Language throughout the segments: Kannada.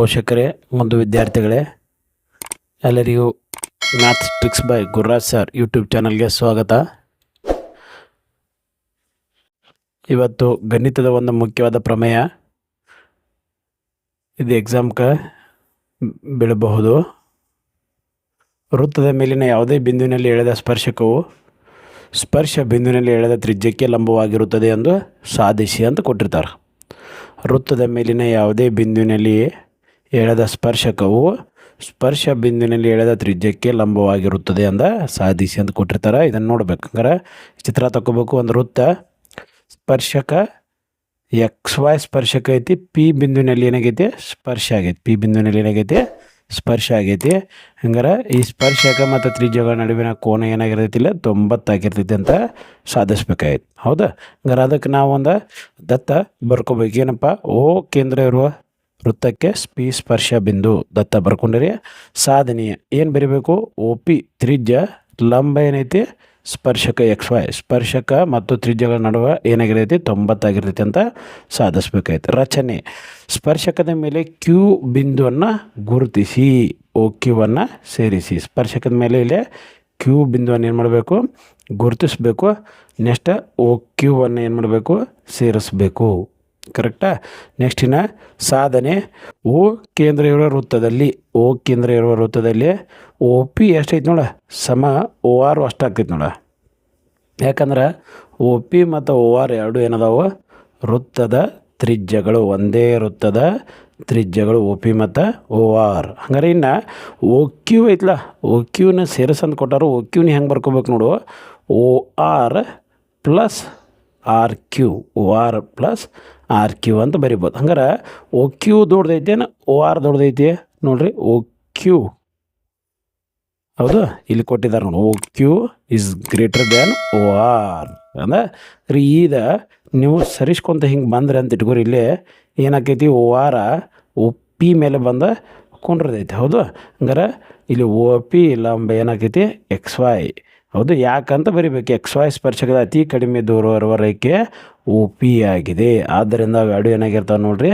ಪೋಷಕರೇ ಮತ್ತು ವಿದ್ಯಾರ್ಥಿಗಳೇ, ಎಲ್ಲರಿಗೂ maths tricks by Gururaj sir YouTube ಚಾನಲ್ಗೆ ಸ್ವಾಗತ. ಇವತ್ತು ಗಣಿತದ ಒಂದು ಮುಖ್ಯವಾದ ಪ್ರಮೇಯ. ಇದು ಎಕ್ಸಾಮ್ಗೆ ಬೀಳಬಹುದು. ವೃತ್ತದ ಮೇಲಿನ ಯಾವುದೇ ಬಿಂದುವಿನಲ್ಲಿ ಎಳೆದ ಸ್ಪರ್ಶಕವು ಸ್ಪರ್ಶ ಬಿಂದುವಿನಲ್ಲಿ ಎಳೆದ ತ್ರಿಜ್ಯಕ್ಕೆ ಲಂಬವಾಗಿರುತ್ತದೆ ಎಂದು ಸಾಧಿಸಿ ಅಂತ ಕೊಟ್ಟಿರ್ತಾರೆ. ವೃತ್ತದ ಮೇಲಿನ ಯಾವುದೇ ಬಿಂದುವಿನಲ್ಲಿ ಎಳೆದ ಸ್ಪರ್ಶಕವು ಸ್ಪರ್ಶ ಬಿಂದಿನಲ್ಲಿ ಎಳೆದ ತ್ರಿಜ್ಯಕ್ಕೆ ಲಂಬವಾಗಿರುತ್ತದೆ ಅಂದ ಸಾಧಿಸಿ ಅಂತ ಕೊಟ್ಟಿರ್ತಾರೆ. ಇದನ್ನು ನೋಡ್ಬೇಕು. ಹಂಗಾರೆ ಚಿತ್ರ ತಗೋಬೇಕು ಒಂದು ವೃತ್ತ ಸ್ಪರ್ಶಕ ಎಕ್ಸ್ ವೈ ಸ್ಪರ್ಶಕ ಐತಿ, ಪಿ ಬಿಂದುವಿನಲ್ಲಿ ಏನಾಗೈತಿ? ಸ್ಪರ್ಶ ಆಗೈತಿ. ಪಿ ಬಿಂದುವಿನಲ್ಲಿ ಏನಾಗೈತಿ? ಸ್ಪರ್ಶ ಆಗೈತಿ. ಹಂಗಾರೆ ಈ ಸ್ಪರ್ಶಕ ಮತ್ತು ತ್ರಿಜ್ಯಗಳ ನಡುವಿನ ಕೋನ ಏನಾಗಿರ್ತೈತಿಲ್ಲ ತೊಂಬತ್ತಾಗಿರ್ತೈತಿ ಅಂತ ಸಾಧಿಸ್ಬೇಕಾಯ್ತು ಹೌದಾ? ಹಂಗಾರೆ ಅದಕ್ಕೆ ನಾವು ಒಂದು ದತ್ತ ಬರ್ಕೋಬೇಕು. ಏನಪ್ಪ? ಓ ಕೇಂದ್ರ ಇರುವ ವೃತ್ತಕ್ಕೆ ಪಿ ಸ್ಪರ್ಶ ಬಿಂದು ದತ್ತ ಬರ್ಕೊಂಡಿರಿ. ಸಾಧನೀಯ ಏನು ಬರೀಬೇಕು? ಓ ಪಿ ತ್ರಿಜ್ಯ, ಲಂಬ ಏನೈತಿ? ಸ್ಪರ್ಶಕ ಎಕ್ಸ್ ವೈ. ಸ್ಪರ್ಶಕ ಮತ್ತು ತ್ರಿಜ್ಯಗಳ ನಡುವೆ ಏನಾಗಿರ್ತೈತಿ ತೊಂಬತ್ತಾಗಿರ್ತೈತಿ ಅಂತ ಸಾಧಿಸ್ಬೇಕಾಯ್ತು. ರಚನೆ ಸ್ಪರ್ಶಕದ ಮೇಲೆ ಕ್ಯೂ ಬಿಂದುವನ್ನು ಗುರುತಿಸಿ ಓ ಕ್ಯೂವನ್ನು ಸೇರಿಸಿ. ಸ್ಪರ್ಶಕದ ಮೇಲೆ ಇಲ್ಲಿ ಕ್ಯೂ ಬಿಂದುವನ್ನು ಏನು ಮಾಡಬೇಕು? ಗುರುತಿಸಬೇಕು. ನೆಕ್ಸ್ಟ್ ಓ ಕ್ಯೂವನ್ನು ಏನು ಮಾಡಬೇಕು? ಸೇರಿಸ್ಬೇಕು. ಕರೆಕ್ಟಾ? ನೆಕ್ಸ್ಟ್ ಇನ್ನು ಸಾಧನೆ. ಓ ಕೇಂದ್ರ ಇರುವ ವೃತ್ತದಲ್ಲಿ, ಓ ಕೇಂದ್ರ ಇರುವ ವೃತ್ತದಲ್ಲಿ, ಓ ಪಿ ಎಷ್ಟೈತೆ ನೋಡ? ಸಮ ಓ ಆರ್ ಅಷ್ಟಾಗ್ತೈತೆ ನೋಡ. ಯಾಕಂದ್ರೆ ಓ ಪಿ ಮತ್ತು ಓ ಆರ್ ಎರಡು ಏನದಾವು? ವೃತ್ತದ ತ್ರಿಜ್ಯಗಳು ಒಂದೇ ವೃತ್ತದ ತ್ರಿಜ್ಯಗಳು ಓ ಪಿ ಮತ್ತು ಓ ಆರ್. ಹಂಗಾರೆ ಇನ್ನು ಓ ಕ್ಯೂ ಐತ್ಲ? ಓ ಕ್ಯೂನ ಸೇರಿಸಂದು ಕೊಟ್ಟಾರು, ಓ ಕ್ಯೂನ ಹೆಂಗೆ ಬರ್ಕೋಬೇಕು ನೋಡು? O R plus R Q, O R plus R Q ಅಂತ ಬರಿಬೋದು. ಹಂಗಾರೆ ಓ ಕ್ಯೂ ದೊಡ್ಡದೈತೇನು? ಓ ಆರ್ ದೊಡ್ಡದೈತಿ ನೋಡ್ರಿ, ಓ ಕ್ಯೂ. ಹೌದು, ಇಲ್ಲಿ ಕೊಟ್ಟಿದ್ದಾರೆ ನೋಡಿ, O Q is greater than O R. ಅಂದ್ರೆ ಈಗ ನೀವು ಸರಿಸ್ಕೊಂತ ಹಿಂಗೆ ಬಂದ್ರಿ ಅಂತ ಇಟ್ಕೋರಿ, ಇಲ್ಲಿ ಏನಾಕೈತಿ, ಓ ಆರ ಓ ಪಿ ಮೇಲೆ ಬಂದ ಕುಂಡ್ರದೈತಿ. ಹೌದು, ಹಂಗಾರೆ ಇಲ್ಲಿ ಓ ಪಿ ಲಂಬ ಏನಾಕೈತಿ, ಎಕ್ಸ್ ವೈ. ಹೌದು, ಯಾಕಂತ ಬರಿಬೇಕು. ಎಕ್ಸ್ ವೈ ಸ್ಪರ್ಶಕದ ಅತಿ ಕಡಿಮೆ ದೂರ ಇರುವ ರೇಖೆ ಒ ಪಿ ಆಗಿದೆ. ಆದ್ದರಿಂದ ಅವೆರಡು ಏನಾಗಿರ್ತಾವೆ ನೋಡ್ರಿ?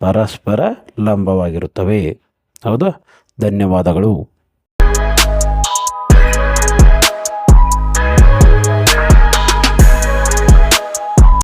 ಪರಸ್ಪರ ಲಂಬವಾಗಿರುತ್ತವೆ. ಹೌದು? ಧನ್ಯವಾದಗಳು.